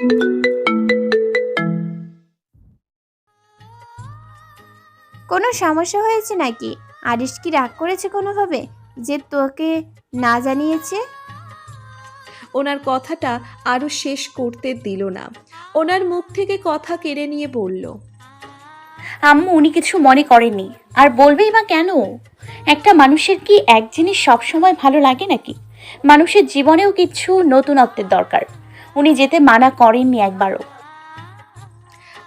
কোনো সমস্যা হয়েছে নাকি? আরিশ কি রাগ করেছে কোনোভাবে যে তোকে না জানিয়েছে? ওনার কথাটা আরও শেষ করতে দিল না। ওনার মুখ থেকে কথা কেড়ে নিয়ে বলল আম্মু উনি কিছু মনে করেননি। আর বলবেই বা কেন? একটা মানুষের কি এক জিনিস সবসময় ভালো লাগে নাকি? মানুষের জীবনেও কিছু নতুনত্বের দরকার। উনি যেতে মানা করেননি একবারও।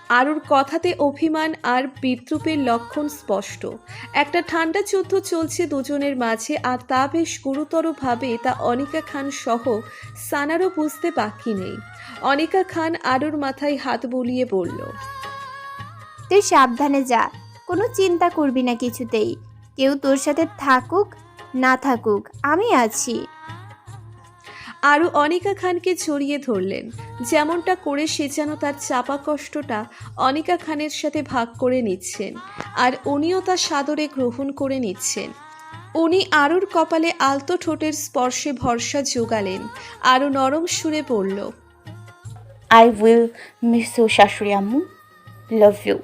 আরুর কথাতে অভিমান আর বিদ্রুপের লক্ষণ স্পষ্ট। একটা ঠান্ডা যুদ্ধ চলছে দুজনের মাঝে আর তা বেশ গুরুতরভাবে তা অনিকা খান সহ সানারও বুঝতে বাকি নেই। অনিকা খান আরুর মাথায় হাত বুলিয়ে বলল তুই সাবধানে যা কোনো চিন্তা করবি না কিছুতেই। কেউ তোর সাথে থাকুক না থাকুক আমি আছি। আরও অনিকা খানকে জড়িয়ে ধরলেন। যেমনটা করে সে যেন তার চাপা কষ্টটা অনিকা খানের সাথে ভাগ করে নিচ্ছেন আর উনিও তা সাদরে গ্রহণ করে নিচ্ছেন। উনি আরুর কপালে আলতো ঠোঁটের স্পর্শে ভরসা জোগালেন আরও নরম সুরে পড়ল আই উইল মিস ইউ শাশুড়ি আম্মু। লাভ ইউ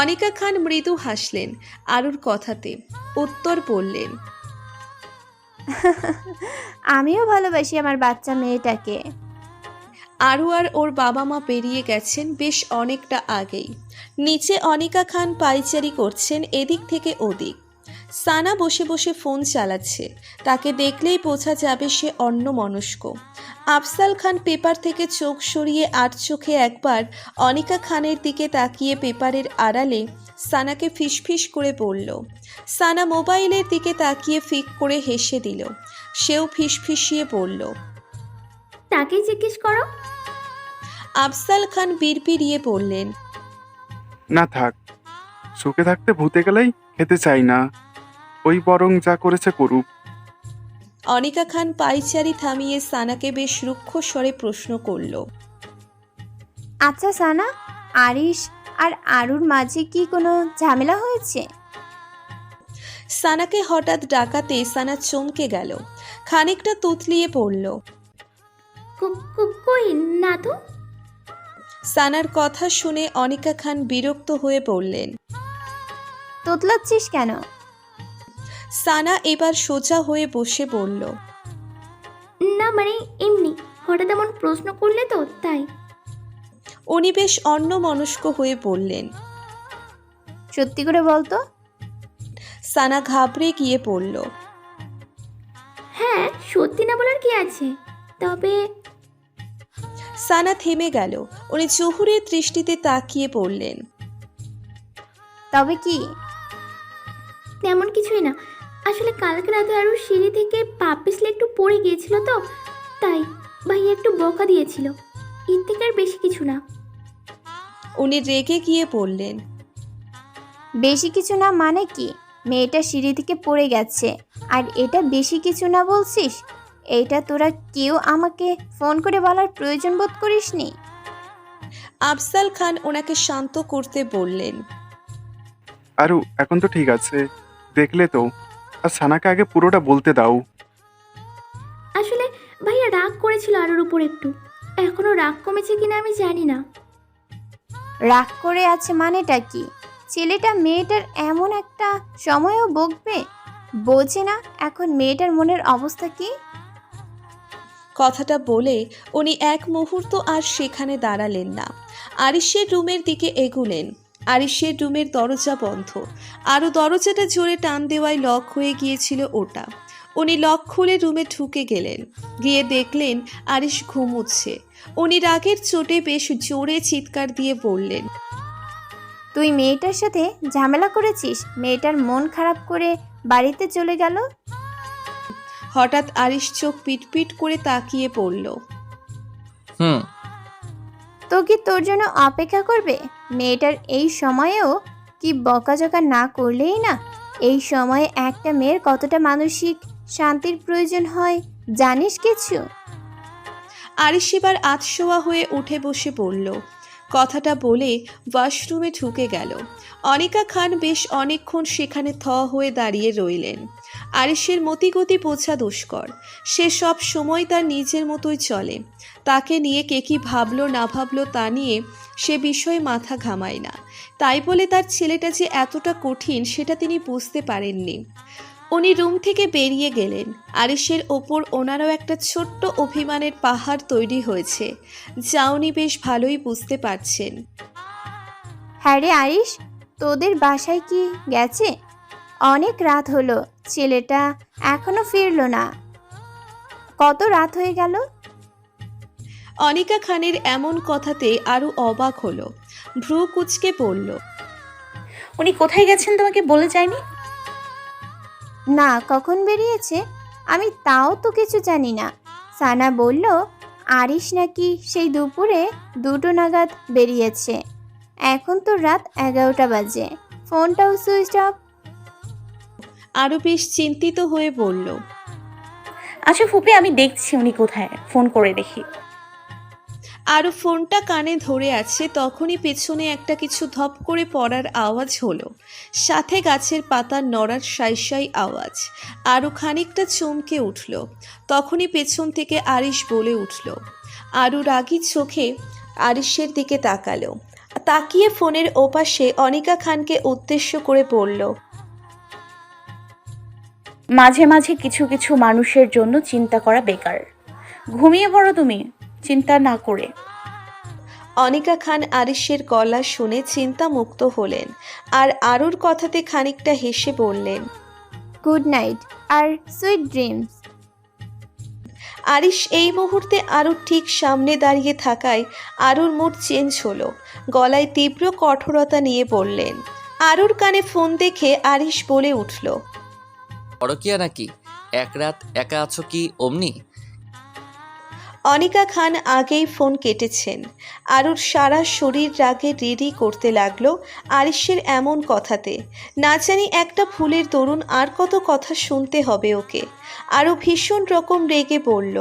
অনিকা খান মৃদু হাসলেন আরুর কথাতে উত্তর বললেন আমিও ভালোবাসি আমার বাচ্চা মেয়েটাকে। আরও আর ওর বাবা মা পেরিয়ে গেছেন বেশ অনেকটা আগেই। নিচে অনিকা খান পাইচারি করছেন এদিক থেকে ওদিক। সানা বসে বসে ফোন চালাচ্ছে। তাকে দেখলেই বোঝা যাবে সে অন্য মনস্ক আফসাল খান পেপার থেকে চোখ সরিয়ে আট চোখে একবার অনিকা খানের দিকে তাকিয়ে পেপারের আড়ালে সানাকে ফিসফিস করে বলল সানা মোবাইলের দিকে তাকিয়ে ফিক করে হেসে দিল। সেও ফিসফিসিয়ে বলল তাকেই জিজ্ঞেস করো। আফসাল খান বিড়বিড়িয়ে বললেন না থাক সুখে থাকতে ভূতে গেলেই খেতে চাই না। ওই বরং যা করেছে করুক। অনিকা খান পাইচারি থামিয়ে সানাকে বেশ রুক্ষ স্বরে প্রশ্ন করল আচ্ছা সানা আরিশ আর আরুর মাঝে কি কোনো ঝামেলা হয়েছে? সানাকে হঠাৎ ডাকাতে সানা চমকে গেল খানিকটা তুতলিয়ে পড়ল। কই না তো? সানার কথা শুনে অনিকা খান বিরক্ত হয়ে পড়লেন। তোতলাচ্ছিস কেন? সানা এবার সোজা হয়ে বসে বলল না মানে এমনি হঠাৎ এমন প্রশ্ন করলে তো তাই? উনি বেশ অন্য মনস্ক হয়ে বললেন সত্যি করে বলতো সানা ঘাবড়ে গিয়ে পড়ল হ্যাঁ সত্যি না বলার কি আছে? তবে সানা থেমে গেল। উনি জহুরের দৃষ্টিতে তাকিয়ে পড়লেন তবে কি? তেমন কিছুই না। আসলে কালকে রাতে আরও সিঁড়ি থেকে পা পিছলে একটু পড়ে গিয়েছিল তো তাই ভাইয়া একটু বকা দিয়েছিল। এর থেকে আর বেশি কিছু না। উনি রেগে গিয়ে বললেন বেশি কিছু না মানে কি? মেয়েটা সিঁড়ি থেকে পড়ে গেছে। আর এটা বেশি কিছু না বলছিস? এইটা তোরা কেউ আমাকে ফোন করে বলার প্রয়োজন বোধ করিসনি? আফসাল খান ওনাকে শান্ত করতে বললেন আরু এখন তো ঠিক আছে। দেখলে তো। আর সানাকে আগে পুরোটা বলতে দাও। আসলে ভাইয়া রাগ করেছিল আরোর উপর একটু। এখনও রাগ কমেছে কিনা আমি জানি না। রাগ করে আছে মানেটা কি? ছেলেটা মেয়েটার এমন একটা সময়ও বকবে? বোঝে না এখন মেয়েটার মনের অবস্থা কি? কথাটা বলে উনি এক মুহূর্ত আর সেখানে দাঁড়ালেন না। আরিশের রুমের দিকে এগুলেন। আরিশের রুমের দরজা বন্ধ। আরও দরজাটা জোরে টান দেওয়ায় লক হয়ে গিয়েছিল ওটা। উনি লক খুলে রুমে ঢুকে গেলেন। গিয়ে দেখলেন আরিস ঘুমুচ্ছে। উনি রাগের চোটে বেশ জোরে চিৎকার দিয়ে বললেন তুই মেয়েটার সাথে ঝামেলা করেছিস? মেয়েটার মন খারাপ করে বাড়িতে চলে গেল? হঠাৎ আরিশ চোখ পিটপিট করে তাকিয়ে পড়ল। হুম তো কি তোর জন্য অপেক্ষা করবে? মেয়েটার এই সময়েও কি বকাঝকা না করলেই না? এই সময়ে একটা মেয়ের কতটা মানসিক শান্তির প্রয়োজন হয়, জানিস কিছু? এবার আতশোয়া হয়ে উঠে বসে পড়ল। কথাটা বলে ওয়াশরুমে ঢুকে গেল। অনিকা খান বেশ অনেকক্ষণ সেখানে থ হয়ে দাঁড়িয়ে রইলেন। আরিসের মতিগতি বোঝা দুষ্কর। সে সব সময় তার নিজের মতোই চলে। তাকে নিয়ে কে কি ভাবলো না ভাবলো তা নিয়ে সে বিষয়ে মাথা ঘামায় না। তাই বলে তার ছেলেটা যে এতটা কঠিন সেটা তিনি বুঝতে পারেননি। উনি রুম থেকে বেরিয়ে গেলেন। আরিসের ওপর ওনারও একটা ছোট্ট অভিমানের পাহাড় তৈরি হয়েছে যা উনি বেশ ভালোই বুঝতে পারছেন। হ্যাঁ রে আরিশ তোদের বাসায় কি গেছে? অনেক রাত হলো ছেলেটা এখনও ফিরলো না। কত রাত হয়ে গেল? অনিকা খানের এমন কথাতে আরও অবাক হলো ভ্রু কুচকে পড়ল উনি কোথায় গেছেন তোমাকে বলে যায়নি? না কখন বেরিয়েছে? আমি তাও তো কিছু জানি না। সানা বলল আরিশ নাকি সেই দুপুরে দুটো নাগাদ বেরিয়েছে। এখন তো রাত এগারোটা বাজে। ফোনটাও সুইচ অফ। আরও বেশ চিন্তিত হয়ে বলল আচ্ছা ফুপি আমি দেখছি উনি কোথায়। ফোন করে দেখি। আরও ফোনটা কানে ধরে আছে, তখনই পেছনে একটা কিছু ধপ করে পড়ার আওয়াজ হলো। সাথে গাছের পাতা নড়ার সাই সাই আওয়াজ। আরও খানিকটা চমকে উঠল। তখনই পেছন থেকে আরিশ বলে উঠল আরও রাগী চোখে আরিশের দিকে তাকালো। তাকিয়ে ফোনের ওপাশে অনিকা খানকে উদ্দেশ্য করে বলল, মাঝে মাঝে কিছু কিছু মানুষের জন্য চিন্তা করা বেকার। ঘুমিয়ে পড়ো তুমি। চিন্তা না করে। অনিকা খান আরিশের গলা শুনে চিন্তামুক্ত হলেন আর আরুর কথাতে খানিকটা হেসে বললেন গুড নাইট আর সুইট ড্রিমস। আরিশ এই মুহূর্তে আরুর ঠিক সামনে দাঁড়িয়ে থাকায় আরুর মুড চেঞ্জ হলো। গলায় তীব্র কঠোরতা নিয়ে বললেন আরুর কানে ফোন দেখে আরিশ বলে উঠল পরকিয়া নাকি? এক রাত একা আছো কি অমনি? অনিকা খান আগেই ফোন কেটেছেন। আরুর সারা শরীর রাগে রেডি করতে লাগল আরিশের এমন কথাতে। না জানি একটা ফুলের দরুন আর কত কথা শুনতে হবে ওকে। আরও ভীষণ রকম রেগে বলল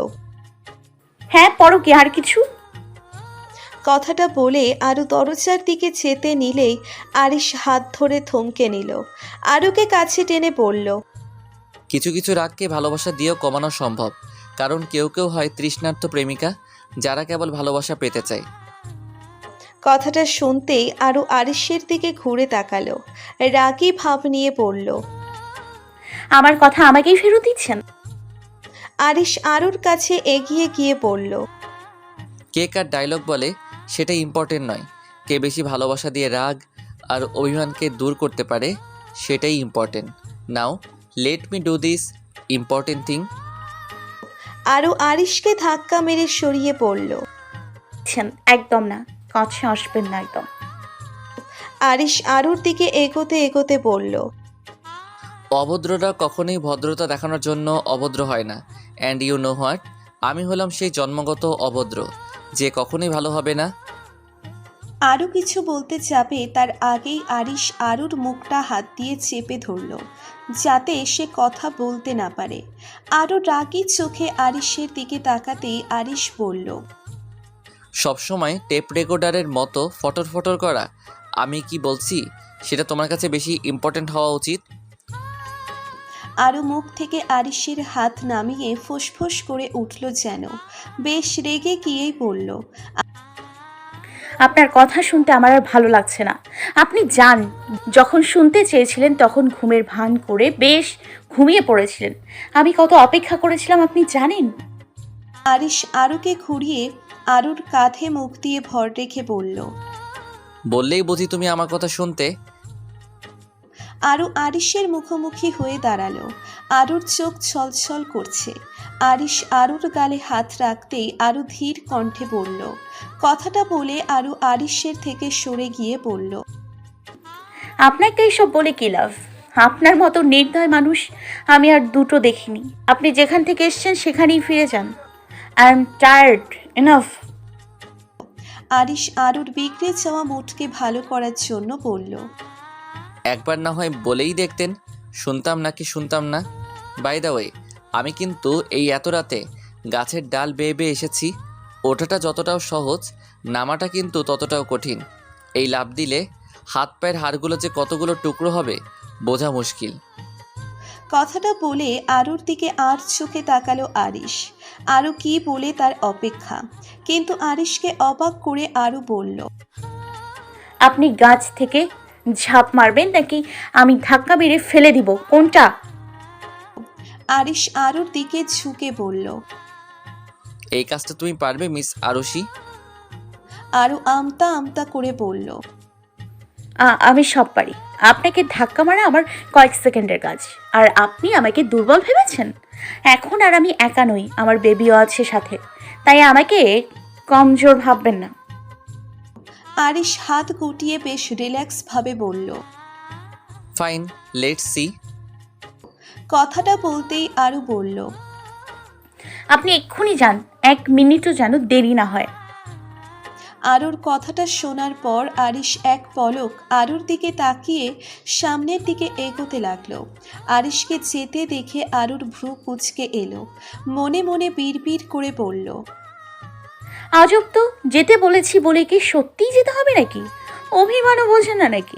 হ্যাঁ পড়ো কি আর কিছু? কথাটা বলে আরও দরজার দিকে যেতে নিলেই আরিশ হাত ধরে থমকে নিল। আরুকে কাছে টেনে বলল কিছু কিছু রাগকে ভালোবাসা দিয়েও কমানো সম্ভব। কারণ কেউ কেউ হয় তৃষ্ণার্থ প্রেমিকা যারা কেবল ভালোবাসা পেতে চায়। কথাটা শুনতেই আরও আরিশের দিকে ঘুরে তাকালো। রাগী ভাব নিয়ে বলল আমার কথা আমাকেই ফেরত দিচ্ছেন? আরিশ আরুর কাছে এগিয়ে গিয়ে বলল কে কার ডায়লগ বলে সেটা ইম্পর্টেন্ট নয়। কে বেশি ভালোবাসা দিয়ে রাগ আর অভিমানকে দূর করতে পারে সেটাই important now let me do this important thing আরও আরিশকে ধাক্কা মেরে সরিয়ে পড়ল। একদম না কাছে আসবেন না একদম। আরিশ আরুর দিকে এগোতে এগোতে বলল অভদ্ররা কখনোই ভদ্রতা দেখানোর জন্য অভদ্র হয় না। অ্যান্ড ইউ নো হোয়াট আমি হলাম সেই জন্মগত অভদ্র যে কখনোই ভালো হবে না। আরও কিছু বলতে যাবে তার আগেই আরিশ আরুর মুখটা হাত দিয়ে চেপে ধরল যাতে সে কথা বলতে না পারে। আরও রাগি চোখে আরিশের দিকে তাকাতেই আরিশ বলল সবসময় টেপ রেকর্ডারের মতো ফটর ফটর করা আমি কি বলছি? সেটা তোমার কাছে বেশি ইম্পর্ট্যান্ট হওয়া উচিত? আরও মুখ থেকে আরিশের হাত নামিয়ে ফোঁস করে উঠল যেন বেশ রেগে গিয়েই বলল আপনার কথা শুনতে আমার আর ভালো লাগছে না। আপনি যান। যখন শুনতে চেয়েছিলেন তখন ঘুমের ভান করে বেশ ঘুমিয়ে পড়েছিলেন। আমি কত অপেক্ষা করেছিলাম আপনি জানেন? আরিস আরুকে ঘুরিয়ে আরুর কাঁধে মুখ দিয়ে ভর রেখে বলল বললেই বুঝি তুমি আমার কথা শুনতে। আরও আরিশের মুখোমুখি হয়ে দাঁড়াল। আরুর চোখ ছলছল করছে। আরিশ আরুর গালে হাত রাখতেই আরু ধীর কণ্ঠে বলল কথাটা বলে আরু আরিশের থেকে সরে গিয়ে বলল আপনাকে এইসব বলে কি লাভ? আপনার মতো নির্দয় মানুষ আমি আর দুটো দেখিনি। আপনি যেখান থেকে এসছেন সেখানেই ফিরে যান। I am tired enough Arish আরুর বিগড়ে যাওয়া মুঠকে ভালো করার জন্য বলল একবার না হয় বলেই দেখতেন শুনতাম নাকি শুনতাম না? বাই দ্য ওয়ে আমি কিন্তু এই এত রাতে গাছের ডাল বেয়ে বেয়ে এসেছি। ওঠাটা যতটাও সহজ নামাটা কিন্তু ততটাও কঠিন। এই লাভ দিলে হাত পায়ের হাড়গুলো যে কতগুলো টুকরো হবে বোঝা মুশকিল। কথাটা বলে আরুর দিকে আর চোখে তাকালো আরিশ। আরও কি বলে তার অপেক্ষা। কিন্তু আরিশকে অবাক করে আরও বলল আপনি গাছ থেকে ঝাঁপ মারবেন নাকি আমি ধাক্কা মেরে ফেলে দিব? কোনটা? আরিশ আরুর দিকে ঝুঁকে বলল। এই কাজটা তুমি পারবে মিস আরশি? আরও আমতা আমতা করে বলল। আ- আমি সব পারি। আপনাকে ধাক্কা মারা আমার কয়েক সেকেন্ডের কাজ। আর আপনি আমাকে দুর্বল ভেবেছেন? এখন আর আমি একা নই আমার বেবিও আছে সাথে। তাই আমাকে কমজোর ভাববেন না। আরিশ হাত গুটিয়ে বেশ রিল্যাক্স ভাবে বলল ফাইন লেট সি। কথাটা বলতেই আরও বলল আপনি এক্ষুনি যান এক মিনিটও যেন দেরি না হয়। আরুর কথাটা শোনার পর আরিশ এক পলক আরুর দিকে তাকিয়ে সামনের দিকে এগোতে লাগল। আরিশকে যেতে দেখে আরুর ভ্রু কুচকে এলো মনে মনে বিড়বিড় করে বলল আজব তো যেতে বলেছি বলে কি সত্যিই যেতে হবে নাকি? অভিমানও বোঝে না নাকি?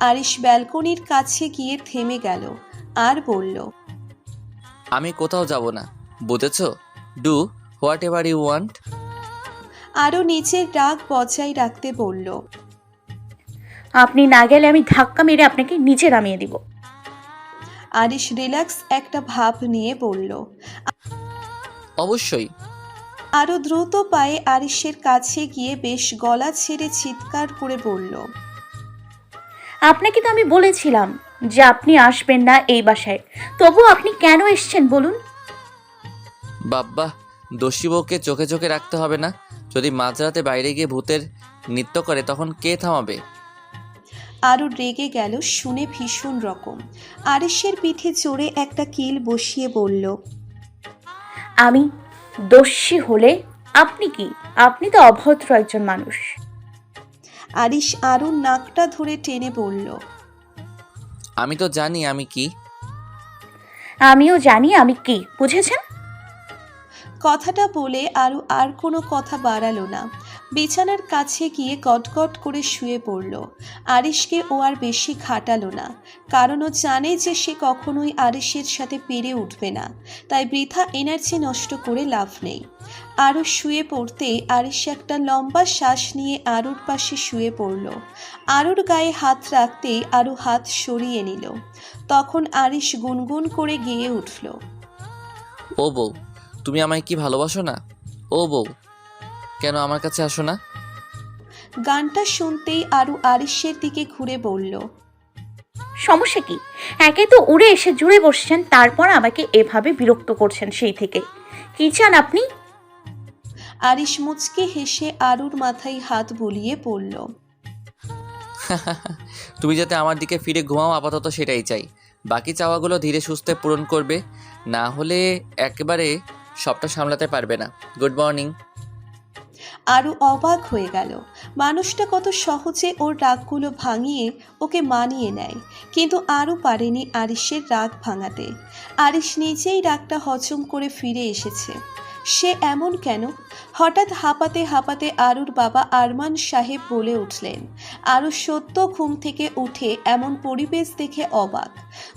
আরিশ ব্যালকনির কাছে গিয়ে থেমে গেল আর বলল আমি কোথাও যাব না বুঝেছ? Do whatever you want? আরও নিচের রাগ বজায় রাখতে বলল আপনি না গেলে আমি ধাক্কা মেরে আপনাকে নিচে নামিয়ে দিব। আরিশ রিল্যাক্স একটা ভাব নিয়ে বলল অবশ্যই আরও দ্রুত পায়ে আরিশের কাছে গিয়ে বেশ গলা ছেড়ে চিৎকার করে বলল আপনাকে তো আমি বলেছিলাম যে আপনি আসবেন না এই বাসায়। তবু আপনি কেন এসছেন বলুন? বাব্বা দোষী বউকে চোখে চোখে রাখতে হবে না। যদি মাঝরাতে বাইরে গিয়ে ভূতের নৃত্য করে তখন কে থামাবে? আরও রেগে গেল শুনে ভীষণ রকম। আরিশের পিঠে চড়ে একটা কিল বসিয়ে বলল আমি দোষী হলে আপনি কি? আপনি তো অভদ্র একজন মানুষ। আরিশ আরও নাকটা ধরে টেনে বলল আমি তো জানি আমি কি। আমিও জানি আমি কি বুঝেছেন? কথাটা বলে আরও আর কোনো কথা বাড়ালো না। বিছানার কাছে গিয়ে কটকট করে শুয়ে পড়ল। আরিশকে ও আর বেশি খাটালো না। কারণ ও জানে যে সে কখনোই আরিশের সাথে পেরে উঠবে না। তাই বৃথা এনার্জি নষ্ট করে লাভ নেই। আরও শুয়ে পড়তে আরিশ একটা লম্বা শ্বাস নিয়ে আরুর পাশে শুয়ে পড়ল। আরুর গায়ে হাত রাখতে আরু হাত সরিয়ে নিল। তখন আরিশ গুনগুন করে গেয়ে উঠল। ও বউ, তুমি আমায় কি ভালোবাসো না? ও বউ কেন আমার কাছে আসো না? গানটা শুনতেই আরু আরিশের দিকে ঘুরে বলল সমস্যা কি? একে তো উড়ে এসে জুড়ে বসছেন তারপর আমাকে এভাবে বিরক্ত করছেন সেই থেকে। কি চান আপনি? আরিশ মুচকে হেসে আরুর মাথায় হাত বুলিয়ে পড়ল তুমি যাতে আমার দিকে ফিরে ঘুমাও আপাতত সেটাই চাই। বাকি চাওয়াগুলো ধীরে সুস্থে পূরণ করবে না হলে একেবারে সবটা সামলাতে পারবে না। Good morning. আরু অবাক হয়ে গেল। মানুষটা কত সহজে ওর রাগগুলো ভাঙিয়ে ওকে মানিয়ে নেয়, কিন্তু আরও পারেনি আরিশের রাগ ভাঙাতে। আরিশ নিজেই রাগটা হজম করে ফিরে এসেছে। সে এমন কেন? হঠাৎ হাঁপাতে হাঁপাতে আরুর বাবা আরমান সাহেব বলে উঠলেন আরু সত্য ঘুম থেকে উঠে এমন পরিবেশ দেখে অবাক।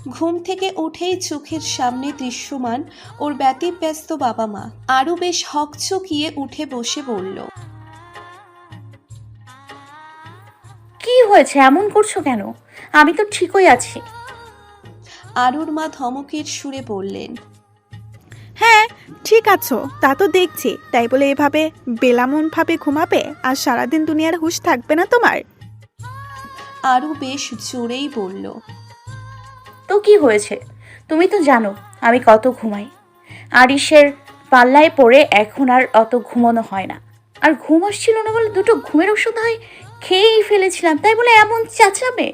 ঘুম থেকে উঠেই চোখের সামনে দৃশ্যমান ওর ব্যতিব্যস্ত বাবা মা। আরও বেশ হকচকিয়ে উঠে বসে বলল কি হয়েছে? এমন করছ কেন? আমি তো ঠিকই আছি। আরুর মা ধমকের সুরে বললেন হ্যাঁ ঠিক আছো। তা তো দেখছি। তাই বলে এভাবে বেলামন ভাবে ঘুমাবে আর সারাদিন দুনিয়ার হুঁশ থাকবে না তোমার? আরু বেশ জোরেই বলল তো কি হয়েছে? তুমি তো জানো আমি কত ঘুমাই। আরিসের পাল্লায় পড়ে এখন আর অত ঘুমানো হয় না। আর ঘুম আসছিল না বলে দুটো ঘুমের ওষুধ হয় খেয়েই ফেলেছিলাম। তাই বলে এমন চাচাবে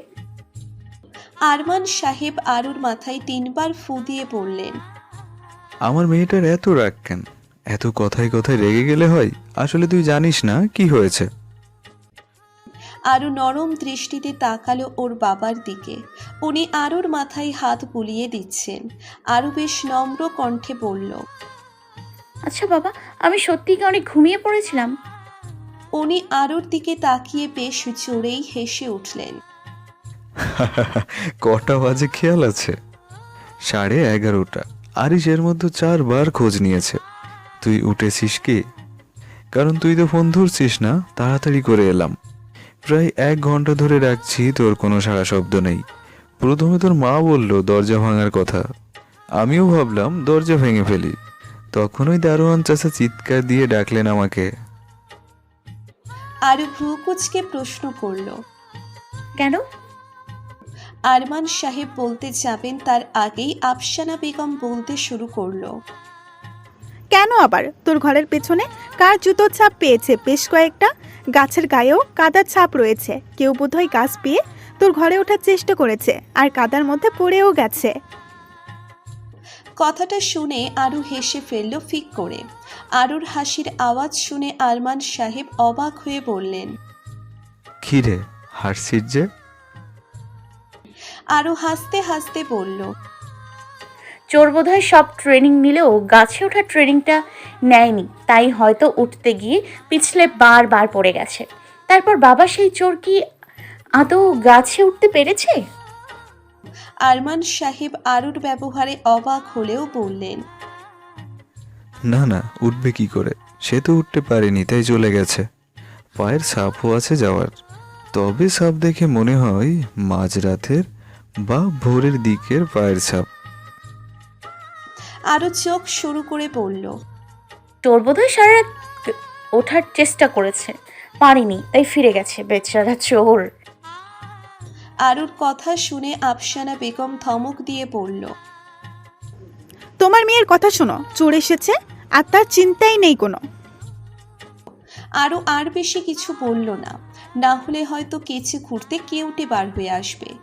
আরমান সাহেব আরুর মাথায় তিনবার ফু দিয়ে বললেন আমার মেয়েটার এত রাগ কেন? এত কথায় কথায় রেগে গেলে হয়? আসলে তুই জানিস না কি হয়েছে। আরু নরম দৃষ্টিতে তাকালো ওর বাবার দিকে। উনি আরুর মাথায় হাত বুলিয়ে দিচ্ছেন। আরু বেশ নম্র কণ্ঠে বলল আচ্ছা বাবা আমি সত্যি কি অনেক ঘুমিয়ে পড়েছিলাম? উনি আরুর দিকে তাকিয়ে বেশ জোরেই হেসে উঠলেন কটা বাজে খেয়াল আছে? সাড়ে এগারোটা। আরিস এর মধ্যে চারবার খোঁজ নিয়েছে। তুই উঠেছিস কি? কারণ তুই তো ফোন ধরছিস না তাড়াতাড়ি করে এলাম। প্রায় এক ঘণ্টা ধরে রাখছি তোর কোনো সারা শব্দ নেই। প্রথমে তোর মা বলল দরজা ভাঙার কথা। আমিও ভাবলাম দরজা ভেঙে ফেলি। তখনই দারোয়ান চাষা চিৎকার দিয়ে ডাকলেন আমাকে। আরু ভ্রুকুচকে প্রশ্ন করল কেন? আরমান সাহেব বলতে যাবেন তার আগেই আফসানা বেগম বলতে শুরু করল। কেন আবার? তোর ঘরের পেছনে কার জুতোর ছাপ পেয়েছে? বেশ কয়েকটা। গাছের গায়েও কাদার ছাপ রয়েছে। কেউ বোধহয় গাছ পেয়ে তোর ঘরে ওঠার চেষ্টা করেছে আর কাদার মধ্যে পড়েও গেছে। কথাটা শুনে আরু হেসে ফেলল ফিক করে। আরুর হাসির আওয়াজ শুনে আরমান সাহেব অবাক হয়ে বললেন খিরে হাসছিস যে? আরু হাসতে হাসতে বলল চোর বোধহয় সব ট্রেনিং নিলেও গাছে ওঠার ট্রেনিংটা নেয়নি তাই হয়তো উঠতে গিয়ে পিছলে বারবার পড়ে গেছে। তারপর বাবা সেই চোর কি আদৌ গাছে উঠতে পেরেছে? আরমান সাহেব আরুর ব্যবহারে অবাক হলেও বললেন না না উঠবে কি করে? সে তো উঠতে পারেনি তাই চলে গেছে। পায়ের সাপও আছে যাওয়ার। তবে সাপ দেখে মনে হয় মাঝরাতের বা ভোরের দিকের পায়ের ছাপ। আরু চোখ শুরু করে বলল চোর বোধহয় সারা রাত ওঠার চেষ্টা করেছে। পারেনি তাই ফিরে গেছে বেচারা চোর। আরুর কথা শুনে আফসানা বেগম ধমক দিয়ে বলল তোমার মেয়ের কথা শোনো চোর এসেছে আর তার চিন্তাই নেই কোনো। আরও আর বেশি কিছু বলল না না হলে হয়তো কেচে ঘুরতে কেউটে বার হয়ে আসবে।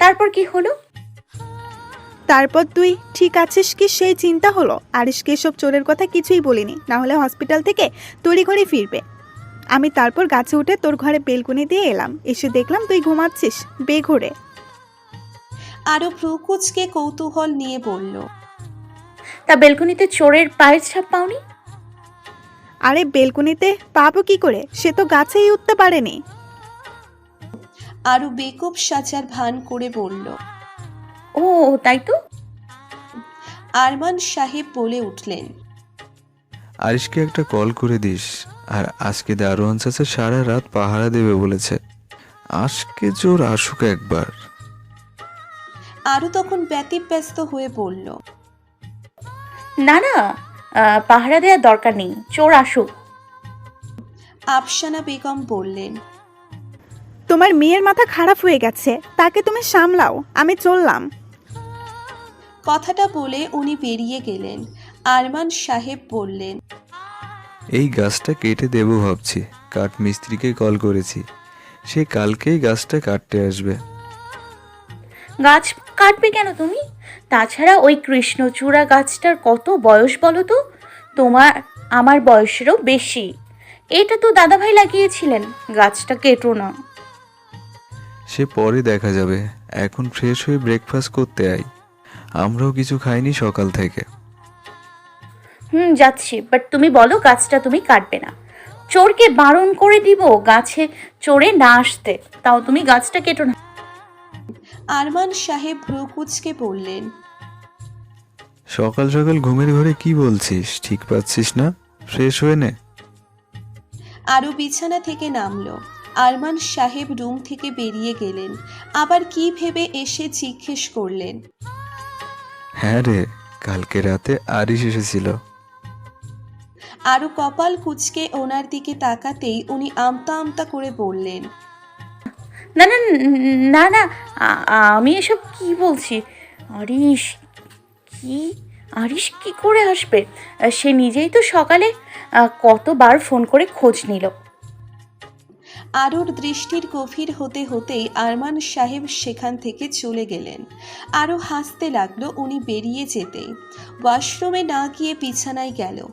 তারপর কি হলো? তারপর তুই ঠিক আছিস কি? সেই চিন্তা হলো। আরিশকে এসব চোরের কথা কিছুই বলিনি। না হলে হসপিটাল থেকে তড়ি ঘরে ফিরবে। আমি তারপর গাছে উঠে তোর ঘরে বেলকুনি দিয়ে এলাম। এসে দেখলাম তুই ঘুমাচ্ছিস বেঘরে। আরও ভ্রুকুচকে কৌতূহল নিয়ে বলল তা বেলকুনিতে চোরের পায়ের ছাপ পাওনি? আরে বেলকুনিতে পাবো কি করে? সে তো গাছেই উঠতে পারেনি। আরও বেকুব সাজার ভান করে বলল ও তাই তো। আরমান সাহেব বলে উঠলেন আরিশকে একটা কল করে দিস আর আজকে দারোয়ান চাচা সারা রাত পাহারা দেবে বলেছে। আজকে চোর আসুক একবার। আরও তখন ব্যতিব্যস্ত হয়ে বলল না না আহ, পাহারা দেওয়ার দরকার নেই চোর আসুক। আফসানা বেগম বললেন তোমার মেয়ের মাথা খারাপ হয়ে গেছে তাকে তুমি সামলাও আমি চললাম। কথাটা বলে উনি বেরিয়ে গেলেন। আরমান সাহেব বললেন এই গাছটা কেটে দেবো ভাবছি কাঠ মিস্ত্রিকে কল করেছি। সে কালকেই গাছটা কাটতে আসবে। গাছ কাটবে কেন তুমি? তাছাড়া ওই কৃষ্ণচূড়া গাছটার কত বয়স বলো তো? তোমার আমার বয়সেরও বেশি। এটা তো দাদাভাই লাগিয়েছিলেন গাছটা কেটো না। সে পরে দেখা যাবে। এখন ফ্রেশ হয়ে ব্রেকফাস্ট করতে আই আমরাও কিছু খাইনি সকাল থেকে। হুম যাচ্ছি। বাট তুমি বলো গাছটা তুমি কাটবে না। চোরকে বারণ করে দিব গাছে চোরে না আসতে। তাও তুমি গাছটা কেটো না। আরমান সাহেব ভ্রুকুচকে বললেন সকাল সকাল ঘুমের ঘরে কি বলছিস? ঠিক পাচ্ছিস না? ফ্রেশ হয়ে নে। আরও বিছানা থেকে নামলো। আরমান সাহেব রুম থেকে বেরিয়ে গেলেন। আবার কি ভেবে এসে জিজ্ঞেস করলেন। হ্যাঁ রে কালকে রাতে আরিশ এসেছিল। আরও কপাল কুচকে ওনার দিকে তাকাতেই উনি আমতা আমতা করে বললেন না না না না আ- আমি এসব কি বলছি? আরিশ কি? আরিশ কি করে আসবে? সে নিজেই তো সকালে কতবার ফোন করে খোঁজ নিল। আরুর দৃষ্টির গভীর হতে হতেই আরমান সাহেব সেখান থেকে চলে গেলেন। আরও হাসতে লাগল উনি বেরিয়ে যেতেই ওয়াশরুমে না গিয়ে বিছানায় গেল।